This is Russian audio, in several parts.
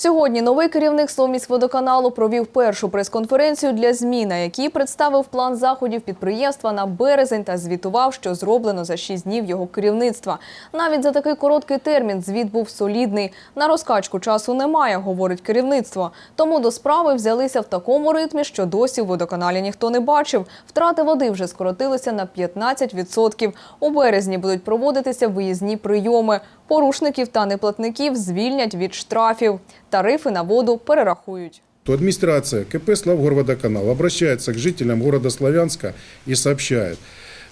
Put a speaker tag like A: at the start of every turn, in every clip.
A: Сьогодні новий керівник Словміськводоканалу провів першу прес-конференцію для ЗМІ, на якій представив план заходів підприємства на березень та звітував, що зроблено за 6 днів його керівництва. Навіть за такий короткий термін звіт був солідний. На розкачку часу немає, говорить керівництво. Тому до справи взялися в такому ритмі, що досі в водоканалі ніхто не бачив. Втрати води вже скоротилися на 15%. У березні будуть проводитися виїзні прийоми. Порушників та неплатників звільнять від штрафів. Тарифи на воду перерахують.
B: то администрация КП «Славгорводоканал» обращается к жителям города Славянска и сообщает,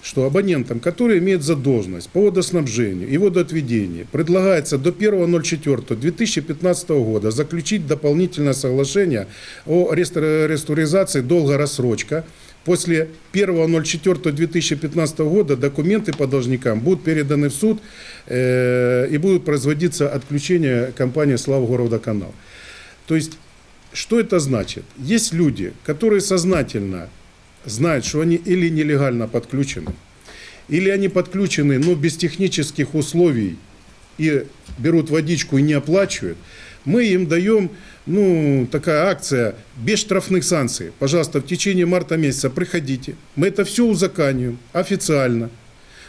B: что абонентам, которые имеют задолженность по водоснабжению и водоотведению, предлагается до 1.04.2015 года заключить дополнительное соглашение о реструктуризации долга рассрочка. После 1.04.2015 года документы по должникам будут переданы в суд э, и будут производиться отключение компании «Славгородоканал». То есть, что это значит? Есть люди, которые сознательно знают, что они или нелегально подключены, или они подключены, но без технических условий и берут водичку и не оплачивают, мы им даем, ну, такая акция без штрафных санкций. Пожалуйста, в течение марта месяца приходите. Мы это все узаканиваем официально.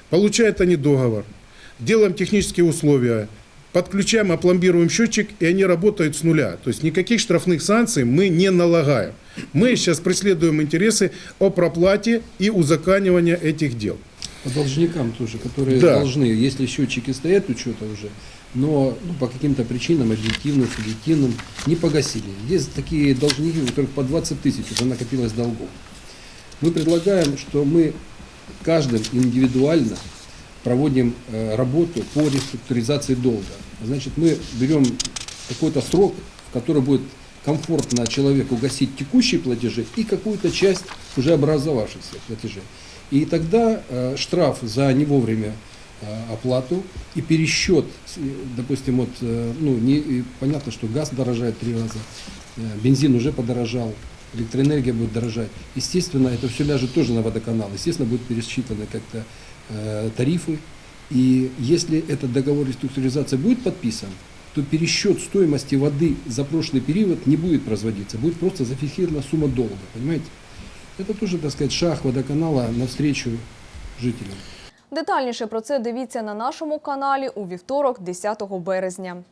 B: Получают они договор. Делаем технические условия. Подключаем, опломбируем счетчик, и они работают с нуля. То есть никаких штрафных санкций мы не налагаем. Мы сейчас преследуем интересы о проплате и узаканивания этих дел.
C: По должникам тоже, которые
B: Да.
C: должны, если счетчики стоят учета уже, но ну, по каким-то причинам, объективным, субъективным, не погасили. Есть такие должники, у которых по 20 тысяч уже накопилось долгов. Мы предлагаем, что мы каждым индивидуально проводим э, работу по реструктуризации долга. Значит, мы берем какой-то срок, в который будет комфортно человеку гасить текущие платежи и какую-то часть уже образовавшихся платежей. И тогда э, штраф за не вовремя э, оплату и пересчет, э, допустим, вот, э, ну, не, понятно, что газ дорожает три раза, э, бензин уже подорожал, электроэнергия будет дорожать. Естественно, это все ляжет тоже на водоканал. Естественно, будут пересчитаны как-то э, тарифы. И если этот договор реструктуризации будет подписан, то пересчет стоимости воды за прошлый период не будет производиться. Будет просто зафиксирована сумма долга. Понимаете? Это тоже, так сказать, шаг водоканала навстречу жителям.
A: Детальніше про це дивіться на нашому каналі у вівторок, 10 березня.